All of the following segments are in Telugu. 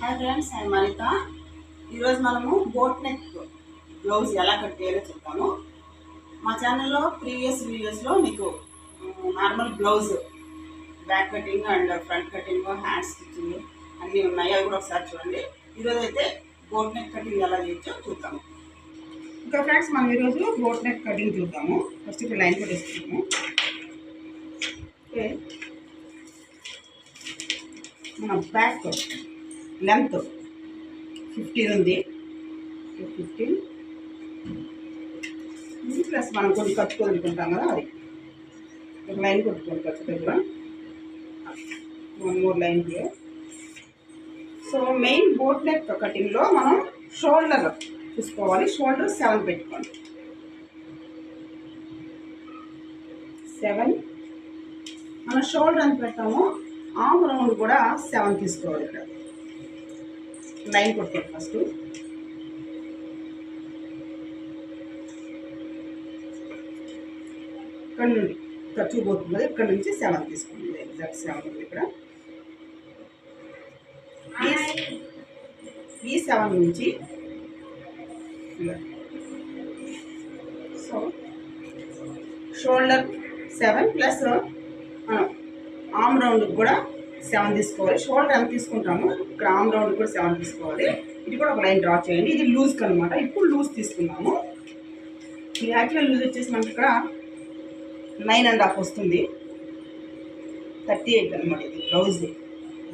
హాయ్ ఫ్రెండ్స్ నేను మరిత ఈరోజు మనము బోట్ నెక్ బ్లౌజ్ ఎలా కట్ చేయాలో చెప్తాము మా ఛానల్లో ప్రీవియస్ వీడియోస్లో మీకు normal blouse back cutting and front cutting hand stitching అన్నీ ఉన్నాయి. అవి కూడా ఒకసారి చూడండి. ఈరోజు అయితే బోట్ నెక్ కటింగ్ ఎలా చేయొచ్చో చూద్దాము ఇంకా ఫ్రెండ్స్ మనం ఈరోజు బోట్ నెక్ కటింగ్ చూద్దాము. ఫస్ట్ ఇప్పుడు లైన్ కొట్టేసుకుంటాము ఓకే మన బ్యాక్ లెంత్ ఫిఫ్టీన్ ఉంది. ఫిఫ్టీన్. ప్లస్ మనం కొన్ని ఖర్చు కొనుక్కుంటాం కదా అది. ఒక లైన్ కొట్టుకోండి ఖర్చు దగ్గర one more line so main boat neck కటింగ్లో మనం షోల్డర్ చూసుకోవాలి. షోల్డర్ సెవెన్ పెట్టుకోండి. సెవెన్ మనం షోల్డర్ ఎంత పెట్టామో ఆమ్ రౌండ్ కూడా సెవెన్ తీసుకోవాలి ఇక్కడ. లైన్ కొట్టాను ఫస్ట్ ఇక్కడ నుండి ఖర్చు పోతుంది ఇక్కడ నుంచి సెవెన్ తీసుకోండి ఎగ్జాక్ట్ సెవెన్ ఉంది ఇక్కడ ఈ- సెవెన్ నుంచి. So shoulder seven plus arm round కూడా సెవెన్ తీసుకోవాలి. షోల్డర్ ఎంత తీసుకుంటాము. ఇక్కడ రౌండ్ కూడా సెవెన్ తీసుకోవాలి. ఇది కూడా ఒక లైన్ డ్రా చేయండి. ఇది లూజ్కి అనమాట ఇప్పుడు లూజ్ తీసుకున్నాము. ఈ యాక్చువల్ లూజ్ వచ్చేసి మనకి ఇక్కడ నైన్ అండ్ హాఫ్ వస్తుంది. థర్టీ ఎయిట్ అనమాట ఇది. బ్లౌజ్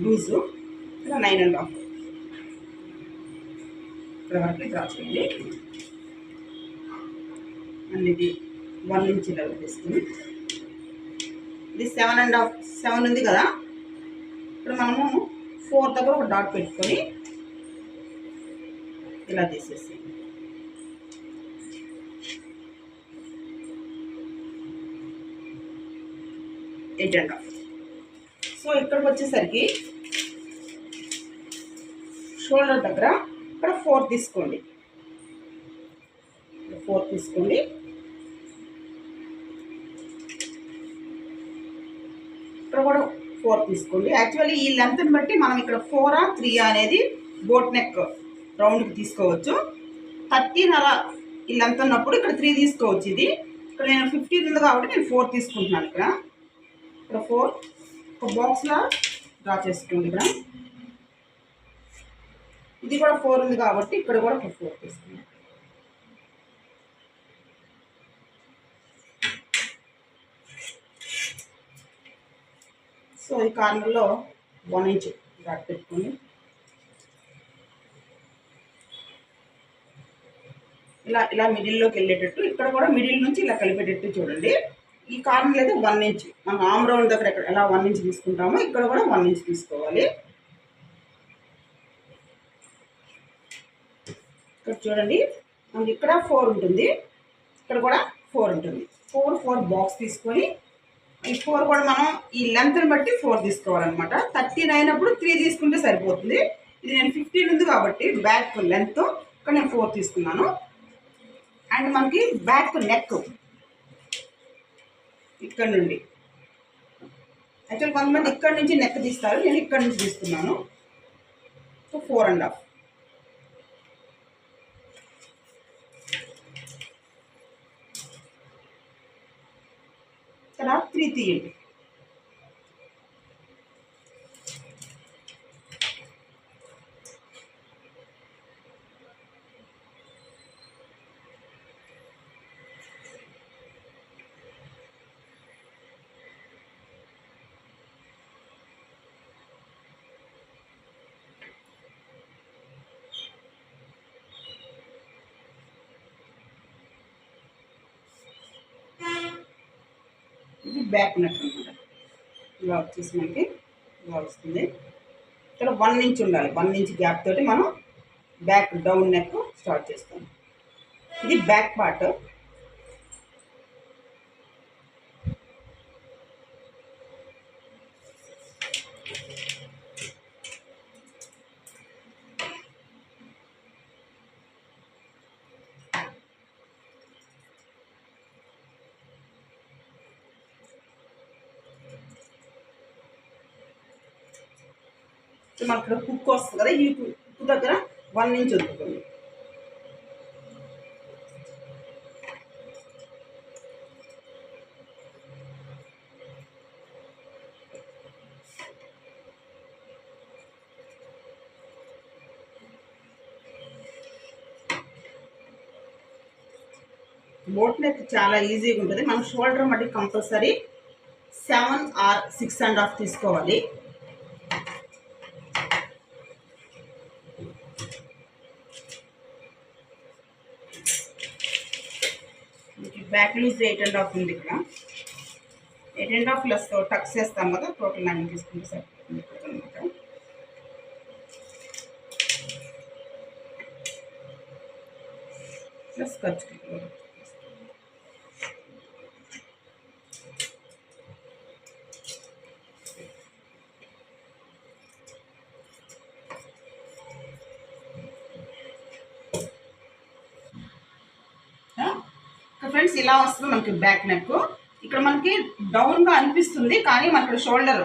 లూజు ఇక్కడ నైన్ అండ్ హాఫ్ ఇక్కడ వరకు డ్రా చేయండి. అండ్ ఇది వన్ ఇంచ్ లెవెల్ తీసుకుని ఇది సెవెన్ అండ్ హాఫ్ సెవెన్ ఉంది కదా? ఇప్పుడు మనము ఫోర్ దగ్గర ఒక డాట్ పెట్టుకొని ఇలా తీసేసి ఎయిట్ అండ్ హాఫ్ సో ఇక్కడికి వచ్చేసరికి షోల్డర్ దగ్గర ఇక్కడ ఫోర్ తీసుకోండి. ఫోర్ తీసుకోండి. ఇక్కడ కూడా ఫోర్ తీసుకోండి. యాక్చువల్లీ ఈ లెంత్ని బట్టి మనం ఇక్కడ ఫోరా త్రీ అనేది బోట్ నెక్ రౌండ్కి తీసుకోవచ్చు. థర్టీన్ అలా ఈ లెంత్ ఉన్నప్పుడు ఇక్కడ త్రీ తీసుకోవచ్చు ఇది. ఇక్కడ నేను ఫిఫ్టీన్ ఉంది కాబట్టి నేను ఫోర్ తీసుకుంటున్నాను ఇక్కడ. ఇక్కడ ఫోర్ ఒక బాక్స్లా డ్రా చేసుకోండి ఇక్కడ. ఇది కూడా ఫోర్ ఉంది కాబట్టి ఇక్కడ కూడా ఒక ఫోర్ తీసుకున్నాను సో ఈ కార్నర్లో వన్ ఇంచ్ డాట్ పెట్టుకొని. ఇలా ఇలా మిడిల్లోకి వెళ్ళేటట్టు ఇక్కడ కూడా మిడిల్ నుంచి ఇలా కలిపేటట్టు చూడండి. ఈ కార్నర్లు అయితే వన్ ఇంచ్. మనం ఆమ్ రౌండ్ దగ్గర ఎక్కడ ఎలా వన్ ఇంచ్ తీసుకుంటామో ఇక్కడ కూడా వన్ ఇంచ్ తీసుకోవాలి. ఇక్కడ చూడండి మనకి ఇక్కడ ఫోర్ ఉంటుంది. ఇక్కడ కూడా ఫోర్ ఉంటుంది. ఫోర్ ఫోర్ బాక్స్ తీసుకొని ఈ ఫోర్ కూడా మనం ఈ లెంత్ని బట్టి ఫోర్ తీసుకోవాలన్నమాట. థర్టీన్ అయినప్పుడు త్రీ తీసుకుంటే సరిపోతుంది. ఇది నేను ఫిఫ్టీన్ ఉంది కాబట్టి బ్యాక్ లెంత్ ఇక్కడ నేను ఫోర్ తీసుకున్నాను. అండ్ మనకి బ్యాక్ నెక్ ఇక్కడ నుండి. యాక్చువల్ కొంతమంది ఇక్కడ నుంచి నెక్ తీస్తారు. నేను ఇక్కడ నుంచి తీసుకున్నాను. సో ఫోర్ అండ్ హాఫ్ ఇక్కడ త్రీ ఇది బ్యాక్ నెక్ అనమాట ఇలా వచ్చేసి మనకి ఇలా వస్తుంది. ఇక్కడ వన్ ఇంచ్ ఉండాలి. వన్ ఇంచ్ గ్యాప్ తోటి మనం బ్యాక్ డౌన్ నెక్ స్టార్ట్ చేస్తాం. ఇది బ్యాక్ పార్ట్ మనకి ఇక్కడ కుక్ వస్తుంది కదా ఈ కుక్ దగ్గర వన్ ఇంచ్ వదులుకోండి బోట్ నెక్ చాలా ఈజీగా ఉంటుంది. మనం షోల్డర్ మట్టి compulsory seven or six and half తీసుకోవాలి back loose eight and half ఉంది ఇక్కడ. Eight and half plus tucks చేస్తాం కదా టోటల్ నైన్ తీసుకుంటే సరిపోతుంది అనమాట ప్లస్ ఖర్చు ఫ్రెండ్స్ ఇలా వస్తుంది మనకి బ్యాక్ నెక్. ఇక్కడ మనకి డౌన్గా అనిపిస్తుంది కానీ మనకి షోల్డర్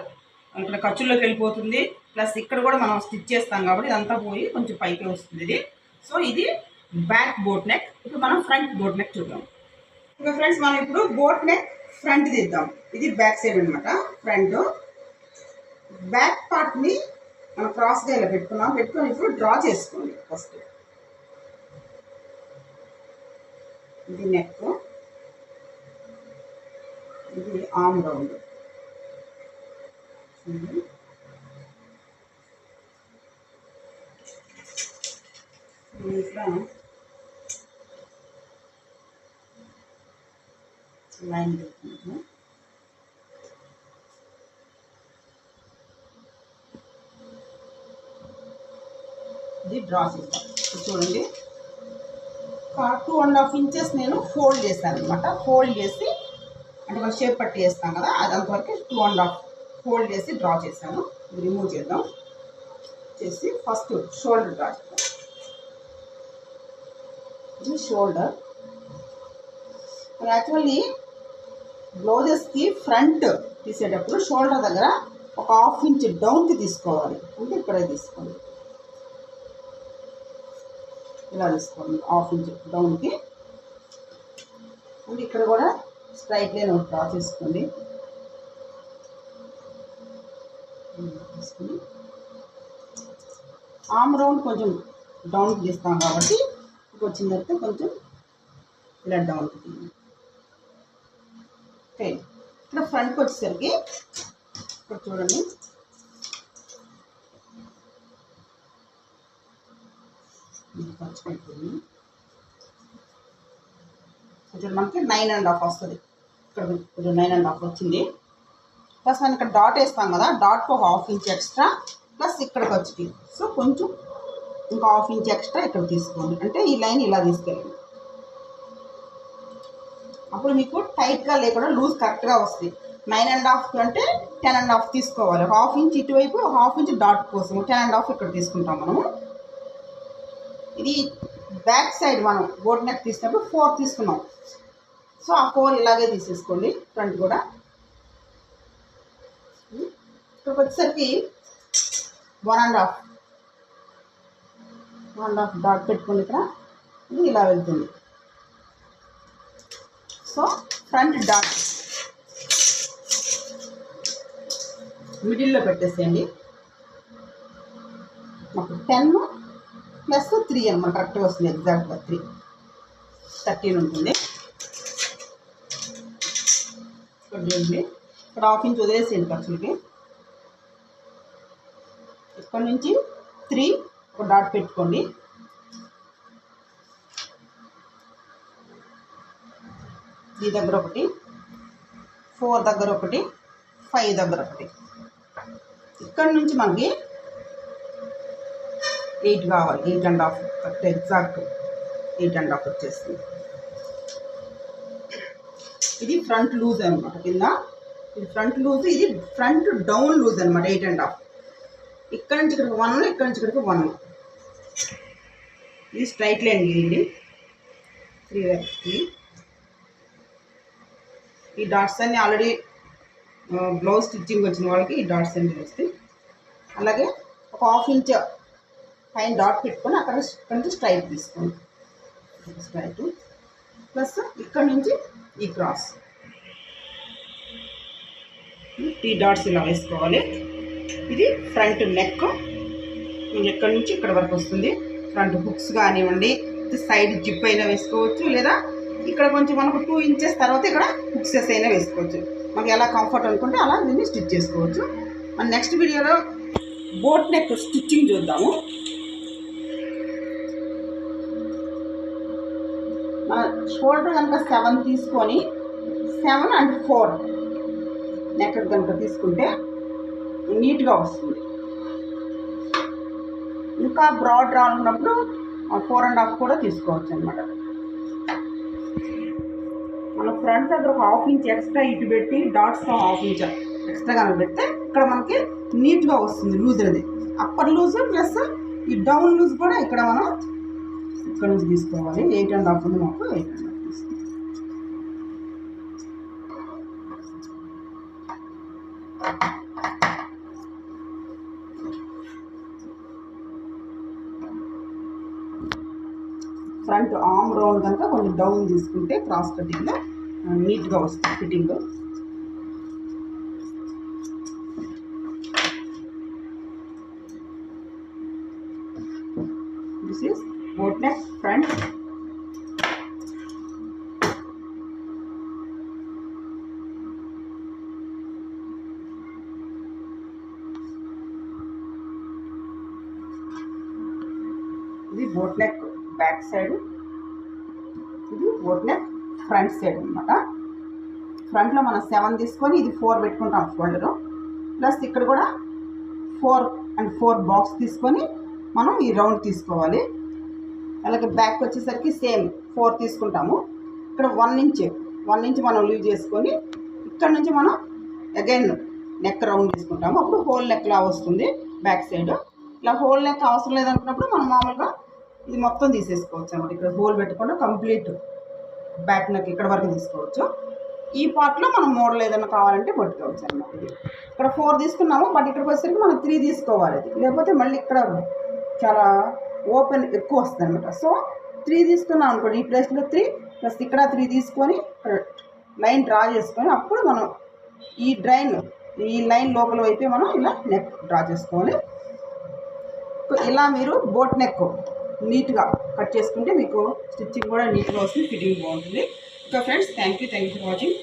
ఇక్కడ ఖర్చుల్లోకి వెళ్ళిపోతుంది. ప్లస్ ఇక్కడ కూడా మనం స్టిచ్ చేస్తాం కాబట్టి ఇదంతా పోయి కొంచెం పైకి వస్తుంది ఇది. సో ఇది బ్యాక్ బోట్ నెక్ ఇప్పుడు మనం ఫ్రంట్ బోట్ నెక్ చూద్దాం. ఇంకా ఫ్రెండ్స్ మనం ఇప్పుడు బోట్ నెక్ ఫ్రంట్ తీద్దాం. ఇది బ్యాక్ సైడ్ అనమాట ఫ్రంట్ బ్యాక్ పార్ట్ని మనం క్రాస్గా ఇలా పెట్టుకున్నాం. పెట్టుకొని ఇప్పుడు డ్రా చేసుకోండి ఫస్ట్ ఇది నెక్ ఇది ఆమ్ రౌండ్. ఇట్లా లైన్ పెట్టుకుంటాం ఇది డ్రా చేస్తాం. చూడండి. టూ అండ్ హాఫ్ ఇంచెస్ నేను ఫోల్డ్ చేశాను అనమాట ఫోల్డ్ చేసి అంటే మనం షేప్ పట్టి చేస్తాం కదా అది అంతవరకు టూ అండ్ హాఫ్ ఫోల్డ్ చేసి డ్రా చేశాను. ఇది రిమూవ్ చేద్దాం. చేసి ఫస్ట్ షోల్డర్ డ్రా చేద్దాం. ఇది షోల్డర్. యాక్చువల్లీ బ్లౌజెస్కి ఫ్రంట్ తీసేటప్పుడు షోల్డర్ దగ్గర ఒక హాఫ్ ఇంచ్ డౌన్కి తీసుకోవాలి. అంటే ఇక్కడే తీసుకోండి. ఇలా తీసుకోండి హాఫ్ ఇంచ్ డౌన్కి అండ్ ఇక్కడ కూడా స్ట్రైట్ లైన్ ఒకటి డ్రా చేసుకోండి ఆమ్ రౌండ్ కొంచెం డౌన్ తీస్తాం కాబట్టి వచ్చిన తర్వాత కొంచెం ఇలా డౌన్ ఓకే ఇక్కడ ఫ్రంట్కి వచ్చేసరికి ఇక్కడ చూడండి. ఇది కొంచెం మనకి నైన్ అండ్ హాఫ్ వస్తుంది. ఇక్కడ కొంచెం నైన్ అండ్ హాఫ్ వచ్చింది. ప్లస్ మనం ఇక్కడ డాట్ వేస్తాం కదా డాట్కు హాఫ్ ఇంచ్ ఎక్స్ట్రా ప్లస్ ఇక్కడికి వచ్చింది. సో కొంచెం ఇంకా హాఫ్ ఇంచ్ ఎక్స్ట్రా ఇక్కడ తీసుకోండి. అంటే ఈ లైన్ ఇలా తీసుకెళ్ళండి. అప్పుడు మీకు టైట్గా లేకుండా లూజ్ కరెక్ట్గా వస్తుంది. నైన్ అండ్ హాఫ్ అంటే టెన్ అండ్ హాఫ్ తీసుకోవాలి. హాఫ్ ఇంచ్ ఇటువైపు హాఫ్ ఇంచ్ డాట్ కోసం టెన్ అండ్ హాఫ్ ఇక్కడ తీసుకుంటాం మనము. ఇది బ్యాక్ సైడ్ మనం బోట్ నెక్ తీసినప్పుడు ఫోర్ తీసుకున్నాం. సో ఆ ఫోర్ ఇలాగే తీసేసుకోండి ఫ్రంట్ కూడా. ఇక్కడికి వచ్చేసరికి one and half. One and half dot పెట్టుకోండి ఇక్కడ. ఇది ఇలా వెళ్తుంది. So front dot. మిడిల్లో పెట్టేసేయండి. మాకు టెన్ ప్లస్ త్రీ అనమాట కరెక్ట్గా వస్తుంది ఎగ్జాక్ట్గా త్రీ థర్టీన్ ఉంటుంది. చూడండి ఇక్కడ హాఫ్ ఇంచ్ వదిలేసేయండి ఖర్చులకి ఇక్కడ నుంచి త్రీ ఒక డాట్ పెట్టుకోండి. త్రీ దగ్గర ఒకటి ఫోర్ దగ్గర ఒకటి ఫైవ్ దగ్గర ఒకటి. ఇక్కడ నుంచి మనకి ఎయిట్ కావాలి eight and half correct exact eight and half వచ్చేస్తుంది ఇది ఫ్రంట్ లూజ్ అనమాట కింద. ఇది ఫ్రంట్ లూజ్ ఇది ఫ్రంట్ డౌన్ లూజ్ అనమాట ఎయిట్ అండ్ హాఫ్. ఇక్కడ నుంచి ఇక్కడికి వన్ ఇక్కడ నుంచి ఇక్కడికి వన్. ఇది స్ట్రైట్ లైన్ గీయండి. Three three. ఈ డాట్స్ అన్ని ఆల్రెడీ బ్లౌజ్ స్టిచ్చింగ్ వచ్చిన వాళ్ళకి ఈ డాట్స్ అన్ని వస్తాయి అలాగే ఒక హాఫ్ ఇంచ్ పైన డాట్ పెట్టుకొని అక్కడ నుంచి స్ట్రైట్ తీసుకోండి. స్ట్రైట్ ప్లస్ ఇక్కడ నుంచి ఈ క్రాస్ ఈ డాట్స్ ఇలా వేసుకోవాలి. ఇది ఫ్రంట్ నెక్ ఎక్కడి నుంచి ఇక్కడ వరకు వస్తుంది? ఫ్రంట్ హుక్స్ కానివ్వండి సైడ్ జిప్ అయినా వేసుకోవచ్చు లేదా ఇక్కడ కొంచెం మనకు టూ ఇంచెస్ తర్వాత ఇక్కడ హుక్సెస్ అయినా వేసుకోవచ్చు. మనకు ఎలా కంఫర్ట్ అనుకుంటే అలా దీన్ని స్టిచ్ చేసుకోవచ్చు. మన నెక్స్ట్ వీడియోలో బోట్ నెక్ స్టిచ్చింగ్ చూద్దాము. షోల్డర్ కనుక సెవెన్ తీసుకొని సెవెన్ అండ్ ఫోర్ నెక్ కనుక తీసుకుంటే నీట్గా వస్తుంది. ఇంకా బ్రాడ్ రానుకున్నప్పుడు ఫోర్ అండ్ హాఫ్ కూడా తీసుకోవచ్చు అనమాట మన ఫ్రంట్ దగ్గర ఒక హాఫ్ ఇంచ్ ఎక్స్ట్రా ఇటు పెట్టి డాట్స్ హాఫ్ ఇంచ్ ఎక్స్ట్రా కనుక పెడితే ఇక్కడ మనకి నీట్గా వస్తుంది లూజ్ అనేది. అప్పర్ లూజ్ ప్లస్ ఈ డౌన్ లూజ్ కూడా ఇక్కడ మనం ఇక్కడ నుంచి తీసుకోవాలి. ఎయిట్ అండ్ హాఫ్ ఉంది మాకు. Eight and half front arm round కనుక కొంచెం డౌన్ తీసుకుంటే క్రాస్ కటింగ్లో నీట్గా వస్తుంది ఫిట్టింగ్ ఇది బోట్ నెక్ బ్యాక్ సైడ్ ఇది బోట్ నెక్ ఫ్రంట్ సైడ్ అనమాట ఫ్రంట్లో మనం సెవెన్ తీసుకొని ఇది ఫోర్ పెట్టుకుంటాం షోల్డరు ప్లస్ ఇక్కడ కూడా ఫోర్ అండ్ ఫోర్ బాక్స్ తీసుకొని మనం ఈ రౌండ్ తీసుకోవాలి. అలాగే బ్యాక్ వచ్చేసరికి సేమ్ ఫోర్ తీసుకుంటాము. ఇక్కడ వన్ ఇంచ్ వన్ ఇంచ్ మనం లీవ్ చేసుకొని ఇక్కడ నుంచి మనం అగైన్ నెక్ రౌండ్ తీసుకుంటాము. అప్పుడు హోల్ నెక్లా వస్తుంది బ్యాక్ సైడ్ ఇలా హోల్ నెక్ అవసరం లేదనుకున్నప్పుడు మనం మామూలుగా ఇది మొత్తం తీసేసుకోవచ్చు అనమాట ఇక్కడ హోల్ పెట్టుకుంటే కంప్లీట్ బ్యాక్ నెక్ ఇక్కడ వరకు తీసుకోవచ్చు. ఈ పార్ట్లో మనం మోడల్ ఏదైనా కావాలంటే పట్టుకోవచ్చు అనమాట ఇది. ఇక్కడ ఫోర్ తీసుకున్నాము బట్ ఇక్కడికి వచ్చేసరికి మనం త్రీ తీసుకోవాలి ఇది. లేకపోతే మళ్ళీ ఇక్కడ చాలా ఓపెన్ ఎక్కువ వస్తుంది అనమాట సో త్రీ తీసుకున్నాం అనుకోండి ఈ ప్లేస్లో త్రీ ప్లస్ ఇక్కడ త్రీ తీసుకొని లైన్ డ్రా చేసుకొని అప్పుడు మనం ఈ డ్రైన్ ఈ లైన్ లోపల వైపే మనం ఇలా నెక్ డ్రా చేసుకోవాలి. ఇలా మీరు బోట్ నెక్ నీట్గా కట్ చేసుకుంటే మీకు స్టిచ్చింగ్ కూడా నీట్గా వస్తుంది ఫిట్టింగ్ బాగుంటుంది. ఇంకా friends thank you thank you for watching.